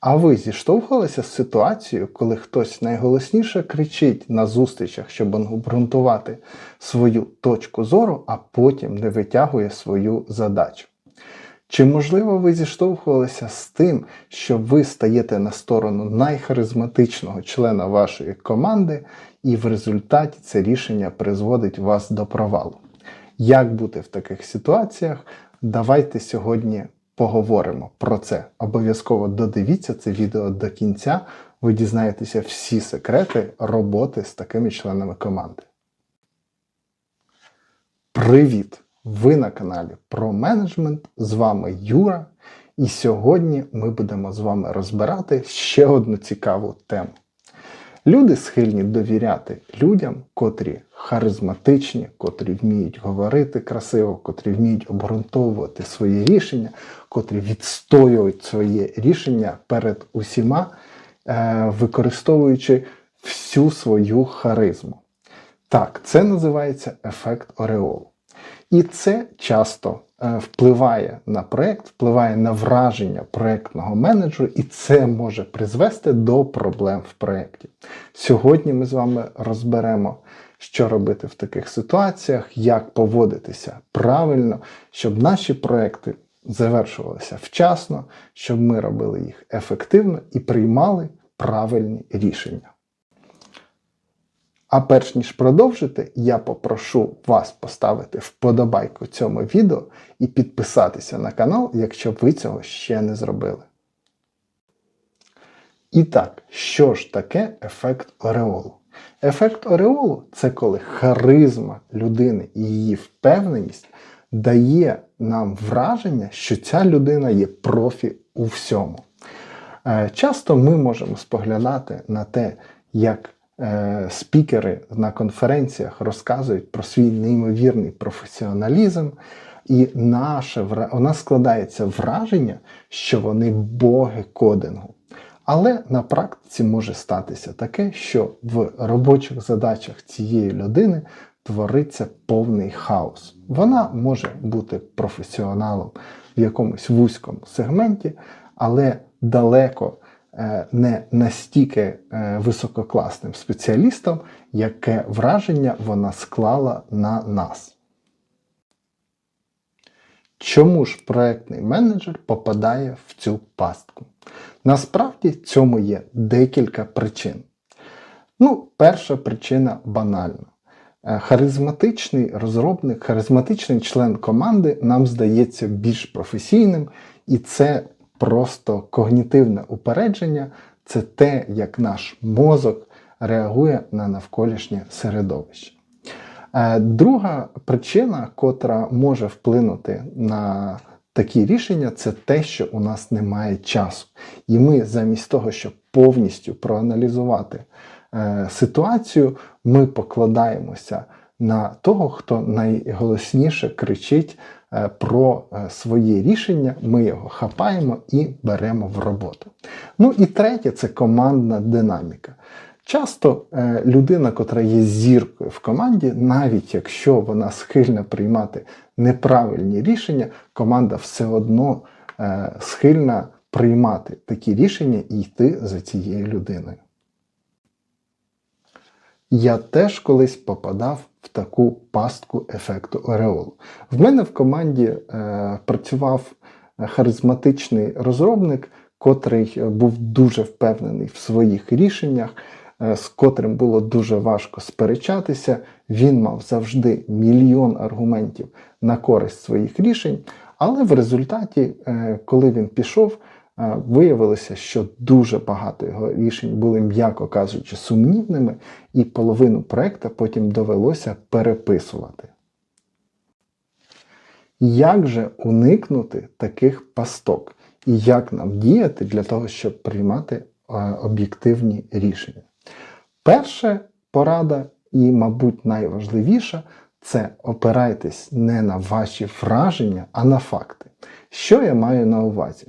А ви зіштовхувалися з ситуацією, коли хтось найголосніше кричить на зустрічах, щоб обґрунтувати свою точку зору, а потім не витягує свою задачу? Чи можливо ви зіштовхувалися з тим, що ви стаєте на сторону найхаризматичного члена вашої команди, і в результаті це рішення призводить вас до провалу? Як бути в таких ситуаціях? Давайте сьогодні поговоримо про це. Обов'язково додивіться це відео до кінця. Ви дізнаєтеся всі секрети роботи з такими членами команди. Привіт! Ви на каналі про менеджмент. З вами Юра. І сьогодні ми будемо з вами розбирати ще одну цікаву тему. Люди схильні довіряти людям, котрі харизматичні, котрі вміють говорити красиво, котрі вміють обґрунтовувати свої рішення, котрі відстоюють своє рішення перед усіма, е, використовуючи всю свою харизму. Так, це називається ефект Ореолу. І це часто е, впливає на проєкт, впливає на враження проєктного менеджера, і це може призвести до проблем в проєкті. Сьогодні ми з вами розберемо, що робити в таких ситуаціях, як поводитися правильно, щоб наші проєкти завершувалися вчасно, щоб ми робили їх ефективно і приймали правильні рішення. А перш ніж продовжити, я попрошу вас поставити вподобайку цьому відео і підписатися на канал, якщо ви цього ще не зробили. І так, що ж таке ефект Ореолу? Ефект Ореолу це коли харизма людини і її впевненість дає нам враження, що ця людина є профі у всьому. Е, Часто ми можемо споглядати на те, як спікери на конференціях розказують про свій неймовірний професіоналізм, і наше, у нас складається враження, що вони боги кодингу. Але на практиці може статися таке, що в робочих задачах цієї людини твориться повний хаос. Вона може бути професіоналом в якомусь вузькому сегменті, але далеко е, не настільки е, висококласним спеціалістом, яке враження вона склала на нас. Чому ж проектний менеджер попадає в цю пастку? Насправді цьому є декілька причин. Ну, перша причина банальна. Е, Харизматичний розробник, харизматичний член команди нам здається більш професійним, і це просто когнітивне упередження, це те, як наш мозок реагує на навколишнє середовище. Е, Друга причина, котра може вплинути на такі рішення, це те, що у нас немає часу. І ми замість того, щоб повністю проаналізувати е, ситуацію, ми покладаємося на того, хто найголосніше кричить е, про е, своє рішення, ми його хапаємо і беремо в роботу. Ну і третє це командна динаміка. Часто е, людина, котра є зіркою в команді, навіть якщо вона схильна приймати неправильні рішення, команда все одно схильна приймати такі рішення і йти за цією людиною. Я теж колись попадав в таку пастку ефекту Ореолу. В мене в команді е, працював харизматичний розробник, котрий е, був дуже впевнений в своїх рішеннях, е, з котрим було дуже важко сперечатися. Він мав завжди мільйон аргументів на користь своїх рішень, але в результаті, е, коли він пішов, е, виявилося, що дуже багато його рішень були, м'яко кажучи, сумнівними, і половину проекту потім довелося переписувати. Як же уникнути таких пасток? І як нам діяти для того, щоб приймати об'єктивні рішення? Перша порада, і, мабуть, найважливіша, це опирайтесь не на ваші враження, а на факти. Що я маю на увазі?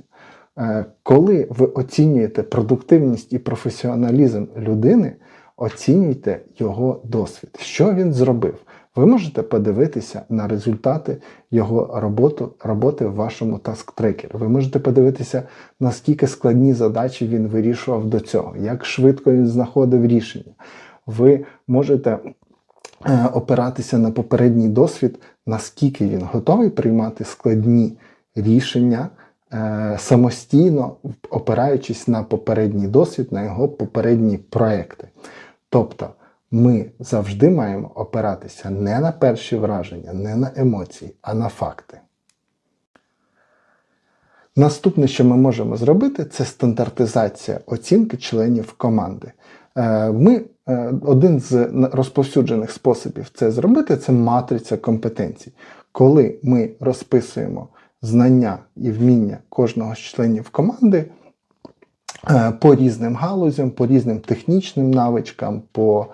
Е, Коли ви оцінюєте продуктивність і професіоналізм людини, оцінюйте його досвід, що він зробив. ви можете подивитися на результати його роботи, роботи в вашому таск-трекері. Ви можете подивитися, наскільки складні задачі він вирішував до цього, як швидко він знаходив рішення. Ви можете е, опиратися на попередній досвід, наскільки він готовий приймати складні рішення самостійно, опираючись на попередній досвід, на його попередні проекти. Тобто ми завжди маємо опиратися не на перші враження, не на емоції, а на факти. Наступне, що ми можемо зробити, це стандартизація оцінки членів команди. Е, Ми, е, один з розповсюджених способів це зробити це матриця компетенцій. Коли ми розписуємо знання і вміння кожного з членів команди е, по різним галузям, по різним технічним навичкам, по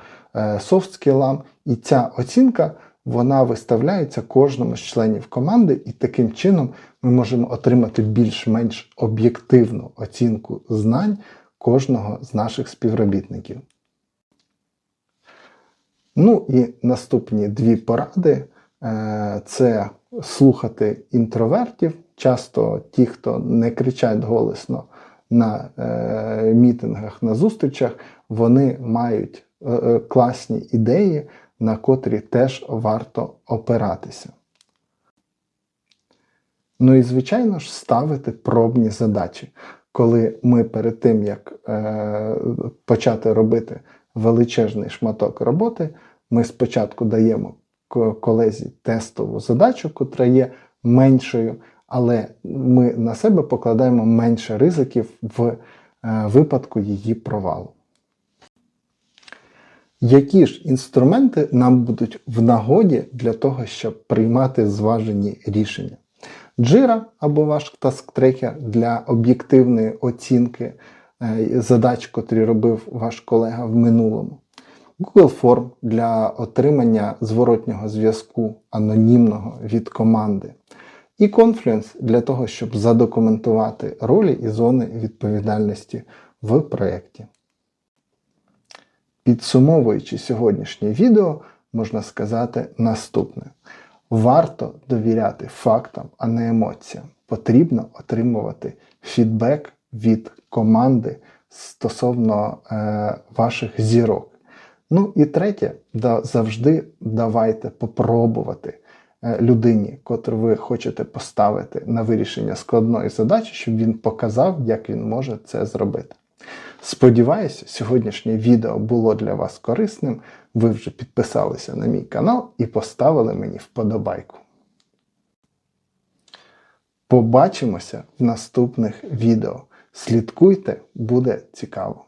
софт-скілам, і ця оцінка вона виставляється кожному з членів команди, і таким чином ми можемо отримати більш-менш об'єктивну оцінку знань кожного з наших співробітників. Ну і наступні дві поради. Е, це слухати інтровертів. Часто ті, хто не кричать голосно на е, мітингах, на зустрічах, вони мають е, е, класні ідеї, на котрі теж варто опиратися. Ну і, звичайно ж, ставити пробні задачі. Коли ми перед тим, як е, почати робити величезний шматок роботи, ми спочатку даємо колезі тестову задачу, котра є меншою, але ми на себе покладаємо менше ризиків в е, випадку її провалу. Які ж інструменти нам будуть в нагоді для того, щоб приймати зважені рішення? Jira або ваш таск-трекер для об'єктивної оцінки е, задач, котрі робив ваш колега в минулому. Google Form для отримання зворотнього зв'язку анонімного від команди. І Confluence для того, щоб задокументувати ролі і зони відповідальності в проєкті. Підсумовуючи сьогоднішнє відео, можна сказати наступне: варто довіряти фактам, а не емоціям. Потрібно отримувати фідбек від команди стосовно е, ваших зірок. Ну і третє, да, завжди давайте попробувати е, людині, котру ви хочете поставити на вирішення складної задачі, щоб він показав, як він може це зробити. Сподіваюся, сьогоднішнє відео було для вас корисним. Ви вже підписалися на мій канал і поставили мені вподобайку. Побачимося в наступних відео. Слідкуйте, буде цікаво.